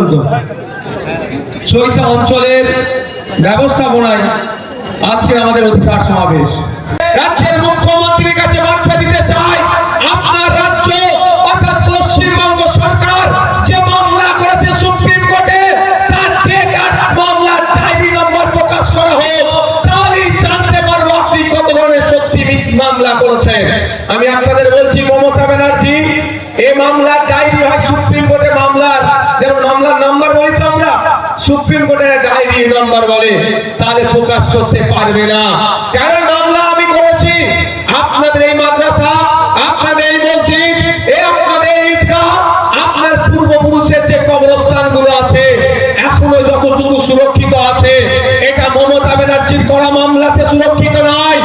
অঞ্চল তো চৈতা অঞ্চলের ব্যবস্থাপনায় আজকে আমাদের অধিকার সমাবেশ। রাজ্যের মুখ্যমন্ত্রীর কাছে বার্তা দিতে চাই, আপনার রাজ্য অর্থাৎ পশ্চিমবঙ্গ সরকার যে মামলা করেছে সুপ্রিম কোর্টে, তার মামলার ডায়েরি নম্বর প্রকাশ করা হোক, তাহলেই জানতে পারব আপনি কত ধরনের সত্যি মামলা করেছেন। আমি আপনাদের বলছি, মমতা ব্যানার্জি এই মামলার ডায়েরি হয় সুপ্রিম কোর্টে মামলার। যেমন মামলার নাম্বার বলি তো আমরা, সুপ্রিম কোর্টের ডায়েরি নাম্বার বলে, তাহলে প্রকাশ করতে পারবে না। কারণ মামলা আমি করেছি? আপনাদের এই মাদ্রাসা, আপনাদের এই মসজিদ, এ আপনাদের ঈদগাহ, আপনার পূর্বপুরুষের যে কবরস্থানগুলো আছে, এখনও যতটুকু সুরক্ষিত আছে, এটা মমতা ব্যানার্জির করা মামলাতে সুরক্ষিত নয়।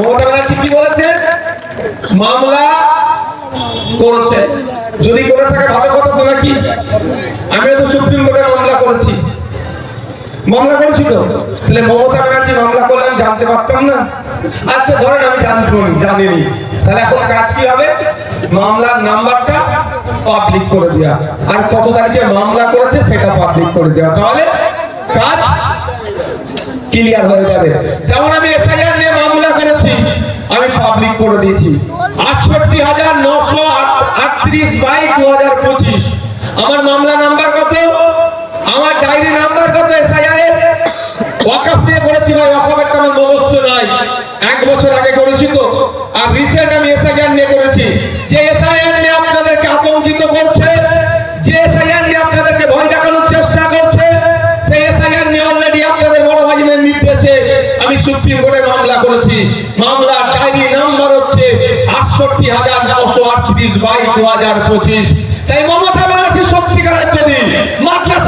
মমতা ব্যানার্জি কি বলেছেন মামলা করেছে। যদি করে থাকে ভালো কথা তো নাকি আমিও তো সুপ্রিম কোর্টে মামলা করেছি। মামলা করেছি তো? তাহলে মমতা ব্যানার্জি মামলা করলে আমি জানতে পারতাম না। আচ্ছা ধরেন আমি জানতাম জানিনি। তাহলে এখন কাজ কি হবে? মামলার নাম্বারটা পাবলিক করে দেওয়া আর কত তারিখে মামলা করেছে সেটা পাবলিক করে দেওয়া তাহলে কাজ ক্লিয়ার হয়ে যাবে। যেমন আমি এসআইআর করেছি, আমি পাবলিক করে দিয়েছি। আটষট্টি হাজার নশো আটত্রিশ বাই দু হাজার পঁচিশ। আমার মামলা নাম্বার কত? আমার ডায়েরি নাম্বার কত? এসআইআর নিয়ে ভাই আমার নাই এক বছর আগে করেছি তো। আর রিসেন্ট আমি এসআইআর নিয়ে করেছি। যে এসআইআর সুপ্রিম কোর্টে মামলা করেছি। মামলা ডায়েরি নাম্বার হচ্ছে আটষট্টি হাজার নশো আটত্রিশ বাই দু হাজার পঁচিশ। তাই মমতা ব্যানার্জি সত্যিকারের যদি মাদ্রাসার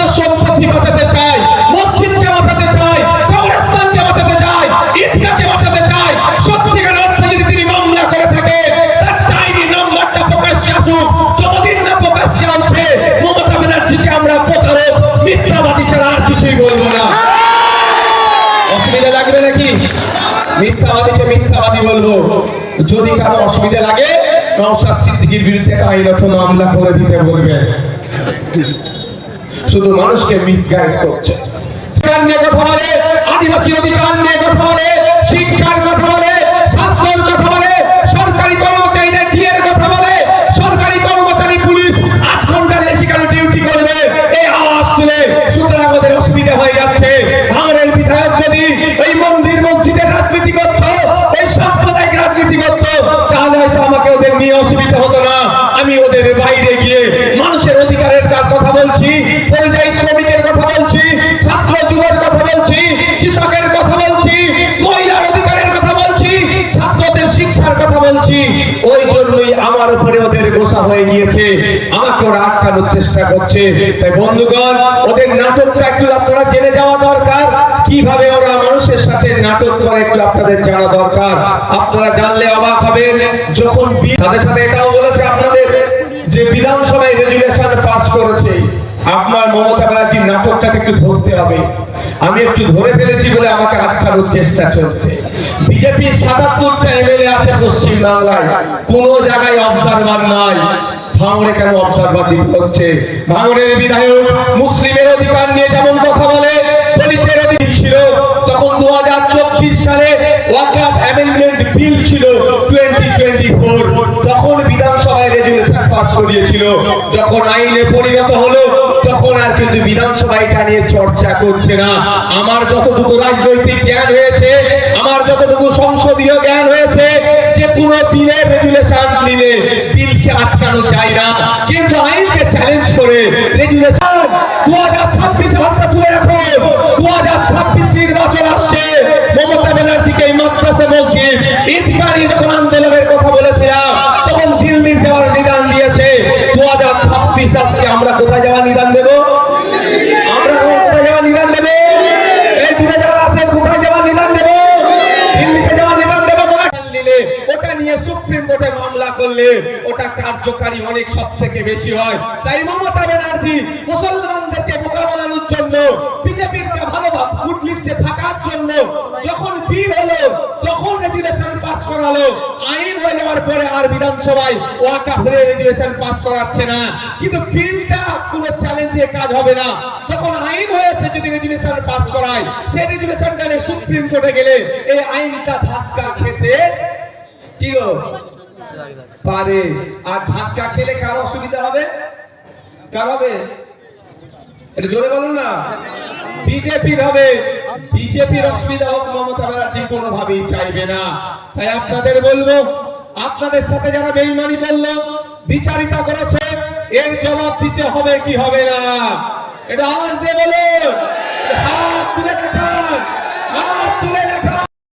মিথ্যাবাদীকে মিথ্যাবাদী বলব। যদি কারও অসুবিধা লাগে, নওশাদ সিদ্দিকীর বিরুদ্ধে একটা আইনত মামলা করে দিতে বলবেন শুধু মানুষকে মিসগাইড করছে। নিয়ে কথা বলে, আদিবাসী অধিকার নিয়ে কথা বলে, শিক্ষার কথা বলে, স্বাস্থ্যের কথা বলে, সরকারি কর্মচারীদের ডিএর কথা বলে, সরকারি কর্মচারী পুলিশ আট ঘণ্টার বেশি কেন ডিউটি করবে? এই আওয়াজ তুলে বাইরে গিয়ে মানুষের অধিকারের কথা বলছি, পরিযায়ী শ্রমিকের কথা বলছি, ছাত্র যুবের কথা বলছি, কৃষকের কথা বলছি মহিলার অধিকারের কথা বলছি, ছাত্রদের শিক্ষার কথা বলছি, ওই জন্যই আমার উপরে ওদের গোসা হয়ে গিয়েছে, আমাকে ওরা আটকানোর চেষ্টা করছে। তাই বন্ধুগণ, ওদের নাটকটা একটু আপনারা জেনে যাওয়া দরকার, কীভাবে ওরা মানুষের সাথে নাটক করে একটু আপনাদের জানা দরকার। আপনারা জানলে অবাক হবেন, যখন সাথে সাথে এটাও বলেছে যে বিধানসভায় রেজুলেশন পাস করেছে, আপনার মমতা ব্যানার্জির নাটকটাকে একটু ধরতে হবে। আমি একটু ধরে ফেলেছি বলে আমাকে আটকানোর চেষ্টা চলছে। বিজেপি সাতাত্তরটা এমএলএ আছে পশ্চিম বাংলায় কোন জায়গায় অবজারভার নাই। ভাঙড়ে কেন অবজারভার দিতে হচ্ছে? ভাঙড়ের বিধায়ক মুসলিমের অধিকার নিয়ে যেমন কথা বলে, দলিতের অধিকার ছিল। তখন দু হাজার চব্বিশ সালে ওয়াকআপ অ্যামেন্ডমেন্ট বিল ছিল 2024 তখন বিধানসভায় রেজুলেশন পাস করিয়েছিল যখন আইনে পরিণত হলো, তখন আর কিন্তু বিধানসভায় এটা নিয়ে চর্চা করছে না। আমার যতটুকু রাজনৈতিক জ্ঞান হয়েছে, আমার যতটুকু সংসদীয় জ্ঞান হয়েছে, যে কোনো বিলের রেজুলেশন নিলে বিলকে আটকানো যায় না। কিন্তু আইনকে চ্যালেঞ্জ করে রেজুলেশন দু হাজার ছাব্বিশে হাতটা তুলে রাখুন দু হাজার ছাব্বিশ নির্বাচন আসছে, মমতা ব্যানার্জিকে এই মাদ্রাসা মসজিদ ঈদগাহ নিয়ে যখন আন্দোলনের পুলিশ আসছে, আমরা কোথায় যাওয়া নিদান দেব? আমরা কোথায় যাওয়া নিদান দেব? এই দূরে যারা আছেন, কোথায় যাওয়া নিদান দেব? দিল্লিতে যাওয়া নিদান দেব নিলে, ওটা নিয়ে সুপ্রিম কোর্টে মামলা করলে ওটা কার্যকারী অনেক সব থেকে বেশি হয়। তাই মমতা ব্যানার্জি মুসলমানদেরকে বোকা বানানোর জন্য, বিজেপির ভালো গুড লিস্টে থাকার জন্য যখন বিল হলো, তখন রেজুলেশন পাস করালো। হয়ে যাওয়ার পরে আর বিধানসভায় ওয়াকাফের রেজুলেশন পাস করাচ্ছে না। কিন্তু বিলটা কোনো কাজ হবে না। যখন আইন হয়েছে যদি রেজুলেশন পাস করায়, সেই রেজুলেশন গেলে সুপ্রিম কোর্টে গেলে এই আইনটা ধাক্কা খেতে কি পারে। আর ধাক্কা খেলে কার অসুবিধা হবে? কার হবে? এটা জোরে বলুন না। বিজেপির হবে। বিজেপির অসুবিধা হোক, মমতা ব্যানার্জি কোনোভাবেই চাইবে না। তাই আপনাদের বলব আপনাদের সাথে যারা বেইমানি বলল বিচারিতা করেছে, এর জবাব দিতে হবে কি হবে না? এটা আজ দিয়ে বলুন। হাত তুলে দেখান। হাত